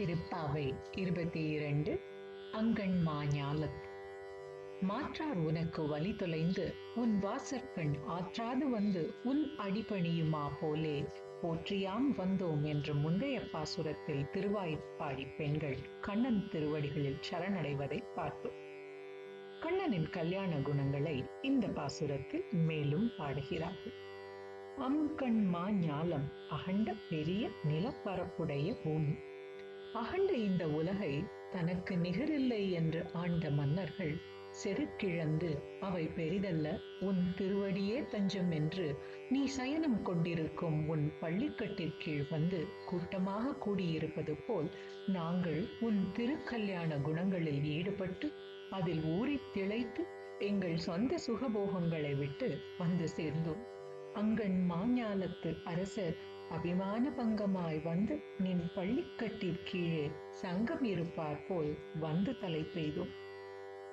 திருப்பாவை இருபத்தி இரண்டு அங்கண் மாஞாலத் மாற்றார் உனக்கு வழி தொலைந்து உன் வாசற்கண் ஆற்றாது வந்து உன் அடிபணியுமா போலே? போற்றியாம் வந்தோம் என்று முந்தைய பாசுரத்தில் திருவாய்ப்பாடி பெண்கள் கண்ணன் திருவடிகளில் சரணடைவதை பார்த்தோம். கண்ணனின் கல்யாண குணங்களை இந்த பாசுரத்தில் மேலும் பாடுகிறார்கள். அம்கண் மா ஞாலம் அகண்ட பெரிய நிலப்பரப்புடைய பூமி. அகண்ட இந்த உலகை தனக்கு நிகரில்லை என்று ஆண்ட மன்னர்கள் செருக்கிழந்து அவை பெரிதல்ல உன் திருவடியே தஞ்சம் என்று நீ சயனம் கொண்டிருக்கும் உன் பள்ளிக்கட்டிற்கீழ் வந்து கூட்டமாக கூடியிருப்பது போல் நாங்கள் உன் திருக்கல்யாண குணங்களில் ஈடுபட்டு அதில் ஊறித் திளைத்து எங்கள் சொந்த சுகபோகங்களை விட்டு வந்து சேர்ந்தோம். அங்கண் மாஞாலத்து அரசர் அபிமான பங்கமாய் வந்து நின் பள்ளிக்கட்டிற் கீழே சங்கம் இருப்பார் போல் வந்து தலை பெய்தோம்.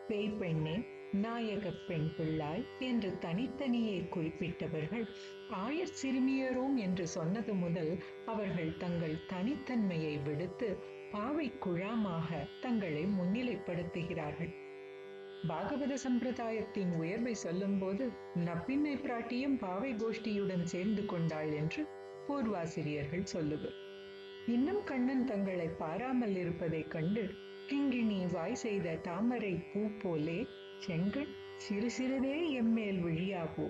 பேய் பெண்ணே நாயக பெண் பிள்ளாய் என்று தனித்தனியே குறிப்பிட்டவர்கள் ஆயர் சிறுமியரோம் என்று சொன்னது முதல் அவர்கள் தங்கள் தனித்தன்மையை விடுத்து பாவை குழாமாக தங்களை முன்னிலைப்படுத்துகிறார்கள். பாகவத சம்பிரதாயத்தின் உயர்வை சொல்லும்போது நப்பின்னை பிராட்டியும் பாவை கோஷ்டியுடன் சேர்ந்து கொண்டாள் என்று பூர்வாசிரியர்கள் சொல்லுவர். இன்னும் கண்ணன் தங்களை பாராமல் இருப்பதைக் கண்டு கிங்கிணி வாய் செய்த தாமரை பூ போலே செங்கண் சிறு சிறிதே எம்மேல் விழியாவோ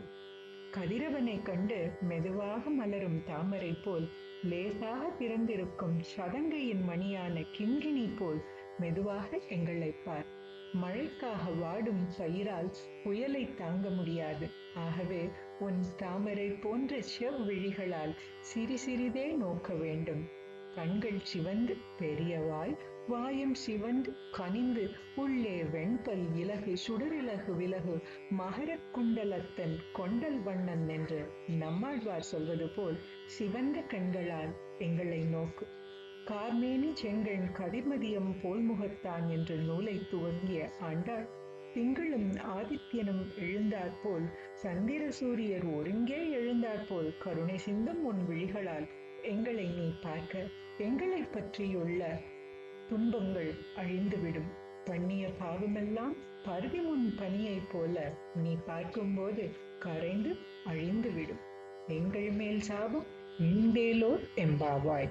கதிரவனை கண்டு மெதுவாக மலரும் தாமரை போல் லேசாக பிறந்திருக்கும் சதங்கையின் மணியான கிங்கிணி போல் மெதுவாக எங்களை பார். மழைக்காக வாடும் பயிரால் புயலை தாங்க முடியாது. ஆகவே உன் தாமரை போன்ற செவ்விழிகளால் சிறு சிறிதே நோக்க வேண்டும். கண்கள் சிவந்து பெரியவாய் வாயும் சிவந்து கனிந்து உள்ளே வெண்பல் இலகு சுடரிலகு விலகு மகரக் குண்டலத்தன் கொண்டல் வண்ணன் என்று நம்மாழ்வார் சொல்வது போல் சிவந்த கண்களால் எங்களை நோக்கு. கார்மேனி செங்கண் கதிர்மதியம் போல்முகத்தான் என்ற நூலை துவங்கிய ஆண்டாள் திங்களும் ஆதித்யனும் எழுந்தாற்போல் சந்திர சூரியர் ஒருங்கே எழுந்தாற்போல் கருணை சிந்தும் உன் விழிகளால் எங்களை நீ பார்க்க எங்களை பற்றியுள்ள துன்பங்கள் அழிந்துவிடும். பண்ணிய பாவமெல்லாம் பருதி முன் பனியைப் போல நீ பார்க்கும்போது கரைந்து அழிந்துவிடும். எங்கள் மேல் சாபம் இன்பேலோர் எம்பாவாய்.